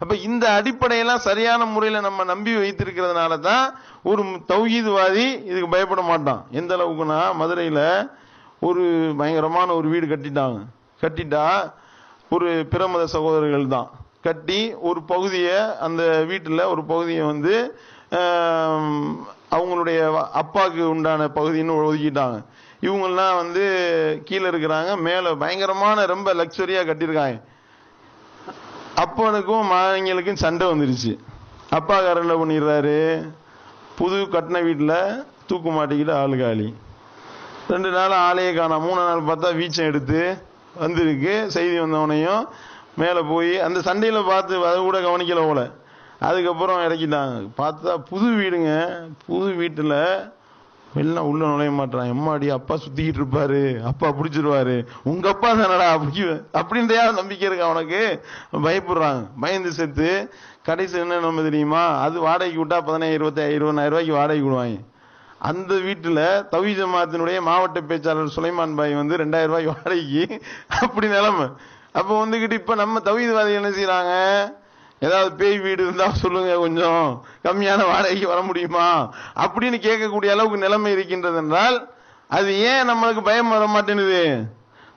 அப்ப இந்த அடிப்படையெல்லாம் சரியான முறையில நம்ம நம்பி வைத்திருக்கிறதுனால தான் ஒரு தௌஹீதுவாதி இதுக்கு பயப்பட மாட்டான். எந்த அளவுக்குன்னா மதுரையில் ஒரு பயங்கரமான ஒரு வீடு கட்டிட்டாங்க. கட்டிட்டா ஒரு பிரமத சகோதரர்கள் தான். கட்டி ஒரு பகுதியை அந்த வீட்டில் ஒரு பகுதியை வந்து அவங்களுடைய அப்பாவுக்கு உண்டான பகுதின்னு ஒதுக்கிட்டாங்க. இவங்கெல்லாம் வந்து கீழே இருக்கிறாங்க. மேலே பயங்கரமான ரொம்ப லக்ஸரியாக கட்டியிருக்காங்க. அப்பனுக்கும் மாவங்களுக்கும் சண்டை வந்துருச்சு. அப்பா என்ன பண்ணிடுறாரு புது கட்டின வீட்டில் தூக்கு மாட்டிக்கிட்டு ஆள் காலி. ரெண்டு நாள் ஆளையே காணோம். மூணு நாள் பார்த்தா வீச்சம் எடுத்து வந்திருக்கு. செய்தி வந்தவனையும் மேலே போய் அந்த சண்டையில் பார்த்து அதை கூட கவனிக்கல போல. அதுக்கப்புறம் இறக்கிட்டாங்க. பார்த்தா புது வீடுங்க. புது வீட்டில் எல்லாம் உள்ள நுழைய மாட்டான். எம்மாடி அப்பா சுத்திக்கிட்டு இருப்பாரு. அப்பா பிடிச்சிருவாரு. உங்க அப்பா தானடா அப்படி அப்படின்றையாவது நம்பிக்கை இருக்கு அவனுக்கு பயப்படுறாங்க. பயந்து செத்து கடைசி என்ன நம்ம தெரியுமா? அது வாடகைக்கு விட்டா பதினாயிரம் இருபத்தி இருபதாயிரம் ரூபாய்க்கு வாடகைக்கு விடுவாங்க. அந்த வீட்டில் தவி ஜமாத்தினுடைய மாவட்ட பேச்சாளர் சுலைமான் பாய் வந்து ரெண்டாயிரம் ரூபாய்க்கு வாடகைக்கு அப்படி நிலைமை. அப்போ வந்துக்கிட்டு இப்போ நம்ம தவிதவாதி என்ன செய்கிறாங்க ஏதாவது பேய் வீடு இருந்தால் சொல்லுங்க கொஞ்சம். கம்மியான வாடகைக்கு வர முடியுமா? அப்படின்னு கேட்கக்கூடிய அளவுக்கு நிலைமை இருக்கின்றது என்றால் அது ஏன் நம்மளுக்கு பயம் வர மாட்டேங்குது?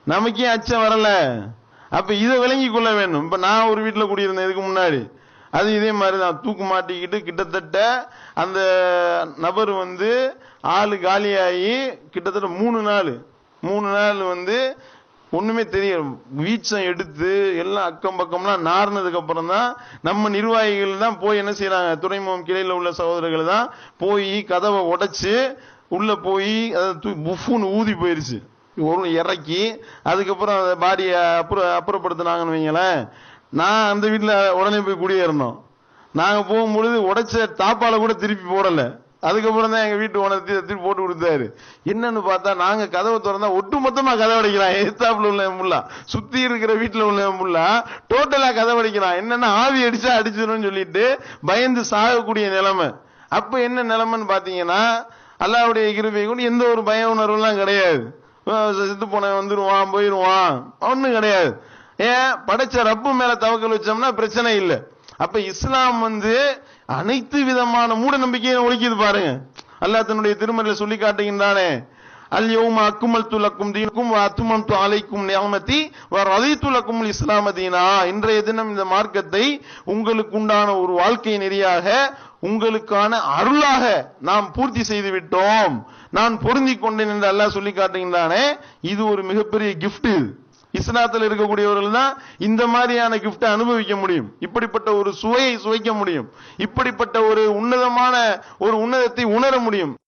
நமக்கே அச்சம் வரல. அப்ப இதை விளங்கி கொள்ள வேண்டும். இப்ப நான் ஒரு வீட்டில் குடியிருந்தேன் இதுக்கு முன்னாடி. அது இதே மாதிரி தான் தூக்கு மாட்டிக்கிட்டு கிட்டத்தட்ட அந்த நபர் வந்து ஆள் காலியாகி கிட்டத்தட்ட மூணு நாள் மூணு நாள் வந்து ஒண்ணுமே தெரியும் வீச்சம் எடுத்து எல்லாம் அக்கம் பக்கம்லாம் நார்னதுக்கு அப்புறம் தான் நம்ம நிர்வாகிகள் தான் போய் என்ன செய்யறாங்க துறைமுகம் கிளையில உள்ள சகோதரர்கள் தான் போய் கதவை உடைச்சு உள்ள போய் அதை ஊதி போயிருச்சு. ஒரு இறக்கி அதுக்கப்புறம் அதை பாடியை அப்புறம் அப்புறப்படுத்தினாங்கன்னு வைங்களேன் நான் அந்த வீட்டில் உடனே போய் குடியேறணும் நாங்கள் போகும்பொழுது உடைச்ச தாப்பால கூட திருப்பி போடலை. அதுக்கப்புறம் தான் எங்கள் வீட்டு ஓனர் திருப்பி போட்டு கொடுத்தாரு. என்னன்னு பார்த்தா நாங்கள் கதவை திறந்தா ஒட்டு மொத்தமாக கதவை அடிக்கிறான். எத்தாப்புல உள்ள முல்லா சுற்றி இருக்கிற வீட்டில் உள்ள முல்லா டோட்டலாக கதவை அடிக்கிறான். என்னென்ன ஆவி அடிச்சா அடிச்சிடும் சொல்லிட்டு பயந்து சாகக்கூடிய நிலைமை. அப்போ என்ன நிலைமைன்னு பார்த்தீங்கன்னா அல்லாவுடைய கிருபை கொண்டு எந்த ஒரு பய உணர்வுலாம் கிடையாது. செத்து போனவன் வந்துடுவான் போயிடுவான் ஒன்றும் கிடையாது. ஏன்? படைச்ச ரப்பு மேலே தவக்கல் வச்சோம்னா பிரச்சனை இல்லை. அப்ப இஸ்லாம் வந்து அனைத்து விதமான மூட நம்பிக்கையை ஒழிக்குது பாருங்க. அல்லாஹ் தன்னுடைய திருமறையில சொல்லி காட்டுகின்றானே அல் யௌம அக்குமல் துலக்கும் தீனுக்கும் அத்துமம் அலைக்கும் நியமதி வர் ரதித்துலக்கும் இஸ்லாம தீனா. இன்றைய தினம் இந்த மார்க்கத்தை உங்களுக்கு உண்டான ஒரு வாழ்க்கை நெறியாக உங்களுக்கான அருளாக நாம் பூர்த்தி செய்து விட்டோம். நான் பொருந்தி கொண்டேன் என்று அல்லாஹ் சொல்லி காட்டுகின்றானே. இது ஒரு மிகப்பெரிய கிஃப்ட் இஸ்லாத்தில் இருக்கக்கூடியவர்கள் தான் இந்த மாதிரியான கிஃப்டை அனுபவிக்க முடியும். இப்படிப்பட்ட ஒரு சுவையை சுவைக்க முடியும். இப்படிப்பட்ட ஒரு உன்னதமான ஒரு உன்னதத்தை உணர முடியும்.